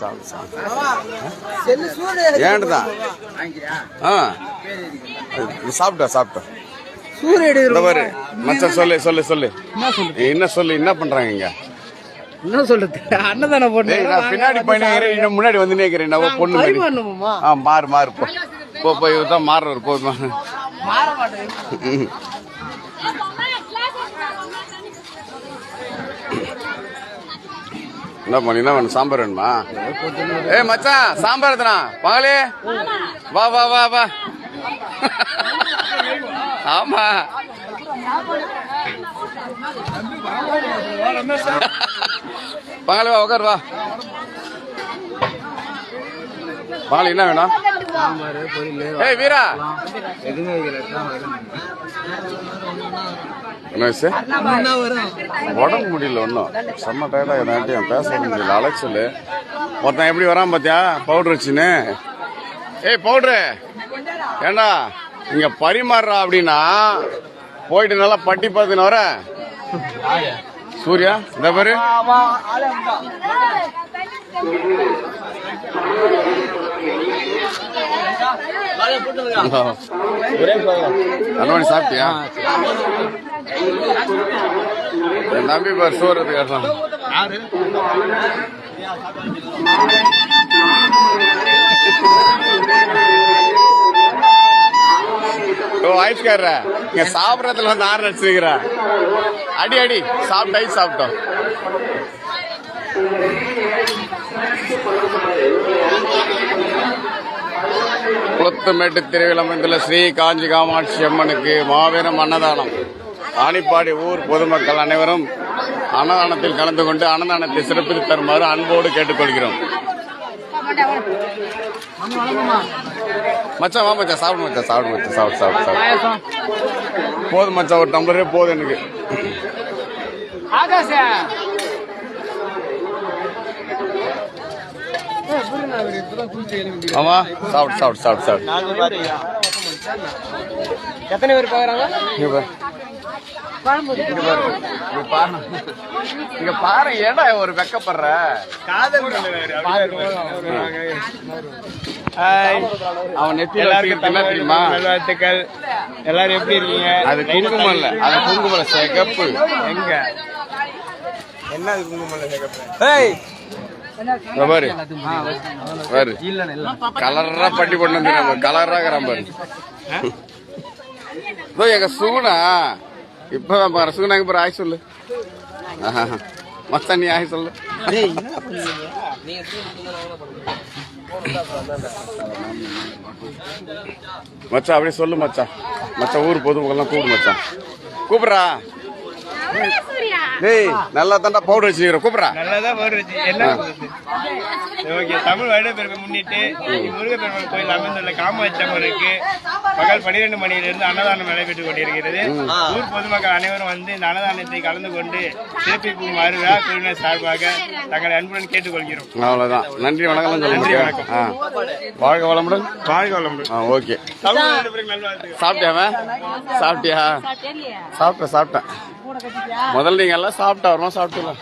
சாப்பிடு சாப்பிடு ஏன்ட்டு தான் ஆ சாப்பிட்டா சாப்பிட்டா. சூரிய இந்த பாரு மச்சான் சொல்லு சொல்லு சொல்லு. என்ன சொல்லு? என்ன பண்றாங்க இங்க? என்ன சொல்றது? அன்னதானம் போட்டு நான் பின்னாடி போயினேன் இன்னும் முன்னாடி வந்து நேக்கிறேன். நான் பொண்ணு ஆ மாறு மாறு போ. போ போய் தான் மாறுறாரு போதுமா. மாற மாட்டேன். என்ன பண்ணி என்ன வேணும் சாம்பார் வேணுமா? ஏ மச்சான் சாம்பார் எத்தனா? பங்களே வா வா வா வா. ஆமா. பங்களே வா உட்கார் வா. பங்களே என்ன வேணும்? சாம்பார் பொரியல் ஏய் வீரா எதுவுமே என்ன உடம்பு முடியல ஒன்றும் செம்ம டயர்டாக எதாட்டியும் பேச முடியல. அலைச்சல் ஒருத்தன் எப்படி வரான் பார்த்தியா பவுடர் வச்சுன்னு. ஏய் பவுட்ரு ஏண்டா? இங்கே பரிமாறுறா அப்படின்னா போயிட்டு நல்லா பட்டி பார்த்துன்னு வர. சூர்யா இந்த பாரு. அனுமணி சாப்பிட்டியா? என் தம்பி பார் சோறு கேட்டான். ஓ ஆயிடுச்சுக்கார இங்க சாப்பிடறதுல வந்து ஆறு அடிச்சுக்கிற அடி அடி சாப்பிட்டு ஐஸ் சாப்பிட்டோம். குளத்துமேட்டு திருவிழமந்தில் ஸ்ரீ காஞ்சி காமாட்சி அம்மனுக்கு மாபெரும் அன்னதானம். ஆணிப்பாடி ஊர் பொதுமக்கள் அனைவரும் அன்னதானத்தில் கலந்து கொண்டு அன்னதானத்தை சிறப்பித்து தருமாறு அன்போடு கேட்டுக்கொள்கிறோம். மச்சா வா மச்சா சாப்பிடு மச்சா சாப்பிடு மச்சா சாப்பிடு சாப்பிடு சாப்பிடு. போதும் மச்சா ஒரு டம்ளரே போதும் எனக்கு. ஆமா சாப்பிடு சாப்பிடு சாப்பிடு சாப்பிடு. எத்தனை பேர் பாக்குறாங்க இங்க பாரு. ஏடா ஒரு வெக்கப்படுற? ஹாய். அவன் நெத்தியில எல்லாருக்கும் வச்சுக்கிறது என்ன தமிழ் தெரியுமா? நல்வாழ்த்துக்கள். எல்லாரும் எப்படி இருக்கீங்க? அது குங்குமம் இல்ல அது குங்குமம் இல்ல சிகப்பு. எங்க? என்ன அது குங்குமல்ல சேகப்ப? இங்க பாரு. கலரா பட்டி கொண்டு வந்து கலராக கலரா பாரு. இதோ எங்க சுகுணா இப்பதான் பாரு. சுகுணா எங்க பாரு? ஆய் சொல்லு. ஆஹா. நீ ஆய் சொல்லு. மச்சா அப்படியே சொல்லு மச்சான். மச்சான் ஊர் பொதுமக்கள்லாம் கூப்பிடு மச்சான். கூப்பிடுறா. டேய் நல்லா தாண்டா பவுடர் வச்சுக்கிறோம் கூப்பிடுறா. நல்லதான் வருது என்ன ஓகே தமிழ் வருட பெருமை முன்னிட்டு முருகப்பெருமாள் கோயில் அமைந்துள்ள காமாட்சி அம்மனுக்கு பகல் பன்னிரெண்டு மணியிலிருந்து அன்னதானம் நடைபெற்றுக் கொண்டிருக்கிறது. ஊர் பொதுமக்கள் அனைவரும் வந்து இந்த அன்னதானத்தை கலந்து கொண்டு சிறப்பிக்குமாறு விழா குழுவினர் சார்பாக தங்களை அன்புடன் கேட்டுக்கொள்கிறோம். அவ்வளவுதான். நன்றி வணக்கம் நன்றி, வணக்கம். ஆ. வாழ்க வளமுடன். வாழ்க வளமுடன். ஓகே. தமிழ் வருட பெருமை நல்வாழ்த்துக்கள் சாப்பிட்டியாவ சாப்பிட்டியா? சாப்பிட்டேன் சாப்பிட்டேன். முதல்ல நீங்க எல்லாம் சாப்பிட்டா வரணும் சாப்பிட்டுலாம்